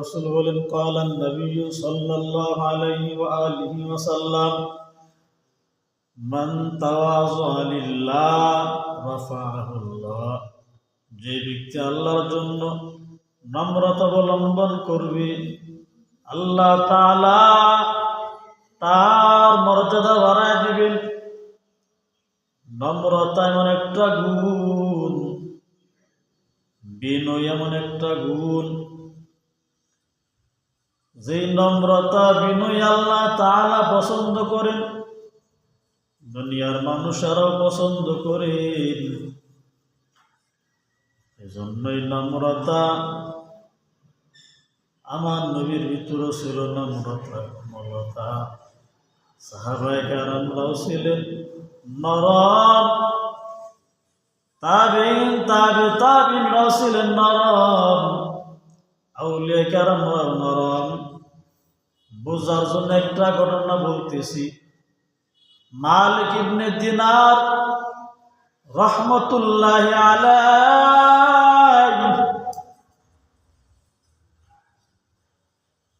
রসুল বলেন, কালান নবী সাল্লাল্লাহু আলাইহি ওয়া আলিহি ওয়াসাল্লাম মান তাওয়াযা লিল্লাহ রাফাআহুল্লাহ। যে ব্যক্তি আল্লাহর জন্য নম্রতা অবলম্বন করবে, আল্লাহ তাআলা তার মর্যাদা বাড়ায় দিবেন। নম্রতা এমন একটা গুণ, বিনয় এমন একটা গুণ যে নম্রতা বিনয় আল্লাহ তাআলা পছন্দ করেন, দুনিয়ার মানুষেরাও পছন্দ করেন এজন্যই নম্রতা আমার নবীর ভিতরে ছিল নম্রতা কোমলতা সাহাবায়ে কেরামরাও ছিলেন নরম। তাবিন তাবি তাবিনরাও ছিলেন নরম। আউলিয়া কেরামরাও নরম। বোঝার জন্য একটা ঘটনা বলতেছি। মালিক ইবনে দিনার রহমতুল্লাহ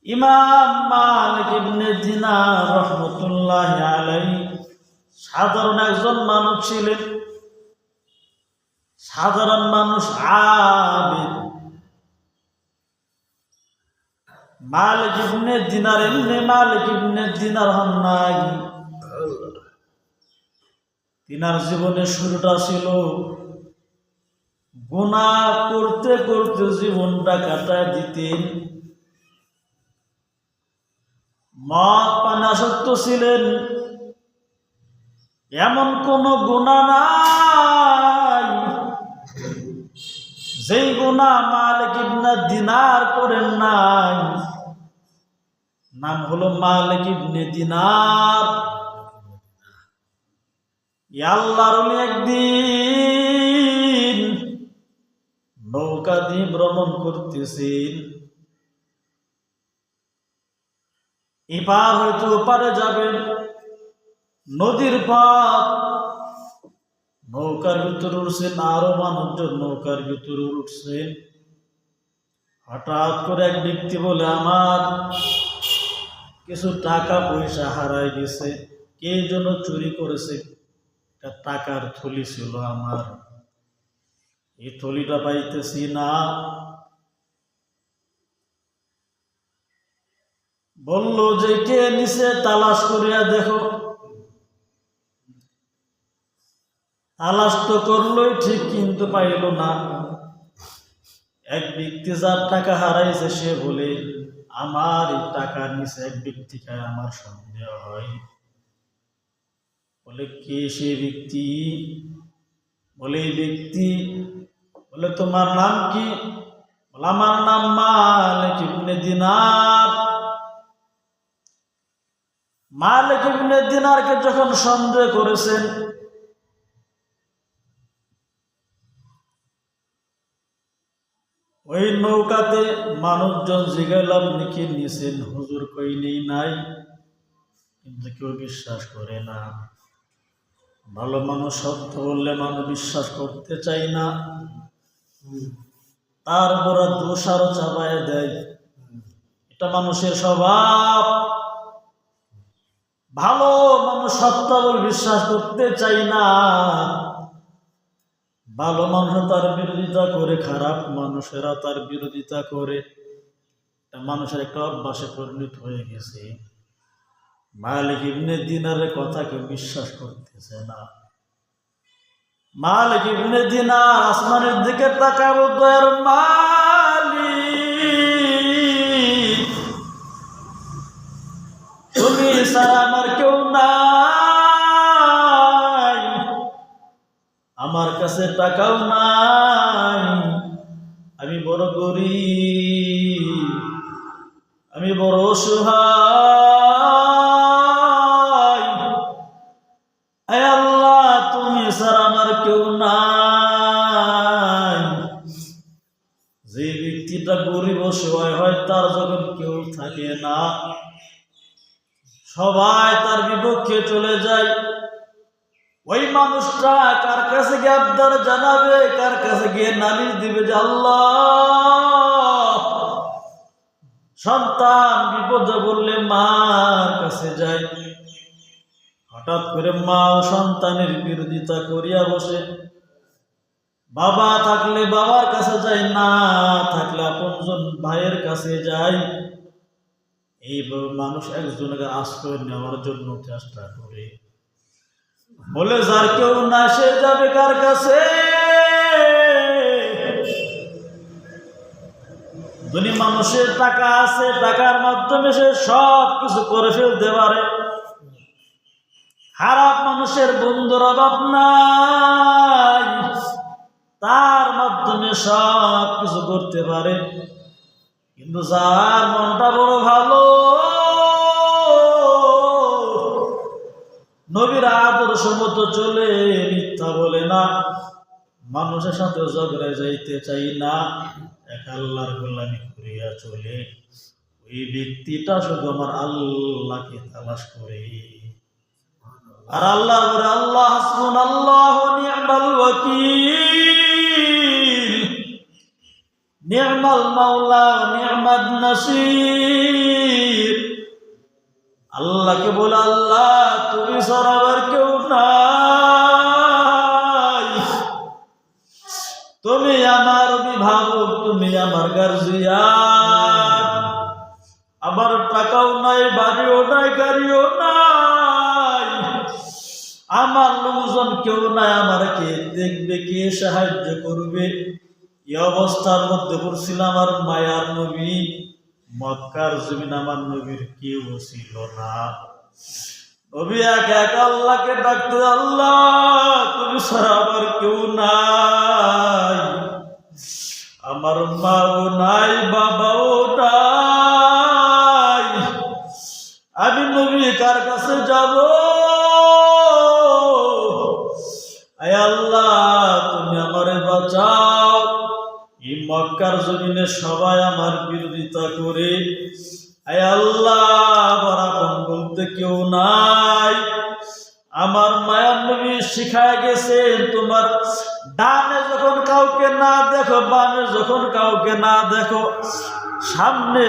ইমাম মালিক ইবনে দিনার রহমতুল্লাহ আলাই সাধারণ একজন মানুষ ছিলেন। সাধারণ মানুষ আবিদ মালিক ইবনে দিনার, এমনি মালিক ইবনে দিনার হন নাই। তিনার জীবনের শুরুটা ছিল গুণা করতে করতে জীবনটা কাটায় দিতেন। মদ পানে আসক্ত ছিলেন। এমন কোন গুণা নাই যেই গুণা মালিক ইবনে দিনার করেন নাই। নাম হলো মালিক ইবনে দিনার। আল্লাহর একদিন নৌকা দিয়ে ভ্রমণ করতেছেন। এবার হয়তো ওপারে যাবেন। নদীর পথ নৌকার ভিতরে উঠছেন, আরও মানুষজন নৌকার ভিতরে উঠছেন। হঠাৎ করে এক ব্যক্তি বলে, আমার কিছু টাকা পয়সা হারাই গেছে। কে জন্য চুরি করেছে। টাকার থলি ছিল আমার। এই থলিটা পাইতেছি না। বলল যে, কে নিচে তালাশ করিয়া দেখো? তালাশ তো করলোই ঠিক, কিন্তু পাইল না। এক ব্যক্তি যার টাকা হারাইছে, সে বলে আমার টাকার নিচে এক ব্যক্তি খায় আমার সন্দেহ হয়। বলে, কে সে ব্যক্তি? বলে, এই ব্যক্তি। বলে, তোমার নাম কি? বলে, আমার নাম মালিক ইবনে দিনার। মালিক ইবনে দিনারকে যখন সন্দেহ করেছেন ওই নৌকাতে মানুষজন জিগাইলাম, নাকি নিছেন হুজুর কই নেই? কিন্তু কেউ বিশ্বাস করে না। ভালো মানুষ সত্য বললে মানুষ বিশ্বাস করতে চাই না। তারপরে দোষ আরও চাপায় দেয়। এটা মানুষের স্বভাব। ভালো মানুষ সত্য বলে বিশ্বাস করতে চাই না। ভালো মানুষ তার বিরোধিতা করে, খারাপ মানুষেরা তার বিরোধিতা করে। মানুষের একটা অভ্যাসে পরিণত হয়ে গেছে। মালিক ইবনে দিনারের কথা কেউ বিশ্বাস করতেছে না। মালিক ইবনে দিনার আসমানের দিকে তাকাবো দয়ার মালিক কাছে টাকাও নাই। আমি বড় গরিব, আমি বড় অসহায়। আল্লাহ, তুমি স্যার আমার কেউ নাই। যে ব্যক্তিটা গরিব অসহায় হয়, তার যখন কেউ থাকে না। সবাই তার বিপক্ষে চলে যায়। ওই মানুষটা কার কাছে গিয়ে আবদার জানাবে? কার কাছে গিয়ে নালিশ দিবে যে আল্লাহ? সন্তান বিপদে বললে মার কাছে যায়। হঠাৎ করে মা ও সন্তানের বিরোধিতা করিয়া বসে। বাবা থাকলে বাবার কাছে যায়, না থাকলে আপনজন ভাইয়ের কাছে যায়। এইভাবে মানুষ একজনকে আশ্রয় নেওয়ার জন্য চেষ্টা করে। বলে যার কেউ না, সে যাবে কার কাছে? ধনী মানুষের টাকা আছে, টাকার মাধ্যমে সে সব কিছু করে ফেলতে পারে। খারাপ মানুষের বন্ধুর অভাব নাই। তার মাধ্যমে সব কিছু করতে পারে। কিন্তু যার মনটা বড় ভালো, নবীর আদর্শ মতো চলে মিথ্যা বলে না। মানুষের সাথে ঝগড়ায় যাইতে চাই না। এক আল্লাহর গোলামি করিয়া চলে। ওই ব্যক্তিটা শুধু আমার আল্লাহকে তালাশ করে। আর আল্লাহ বলে আল্লাহ হাসবুন, আল্লাহ নি'মাল ওয়াকিল। নি'মাল মাওলা নি'মাদ নাসির। আল্লাহকে বলে, আল্লাহ, তুমি সরাবার কেউ নাই আমার কে দেখবে, কে সাহায্য করবে? এই অবস্থার মধ্যে পড়ছিলাম আমার মায়ার নবী। মক্কার জমিন আমার নবীর কেউ ছিল না। নবী এক এক আল্লাহকে ডাকতে, আল্লাহ, তুমি ছাড়া আমার কেউ নাই। আমার মাও নাই, বাবাও নাই। আমি নবী কার কাছে যাব? আল্লাহ, তুমি আমারে বাঁচাও। এই মক্কার জমিনে সবাই আমার বিরোধিতা করে। আয় আল্লাহ বরাবর বলতে কেউ নাই। আমার মায়ার নবী শিখায় গেছে তোমার ডানে যখন কাউকে না দেখো, বামে যখন কাউকে না দেখো, সামনে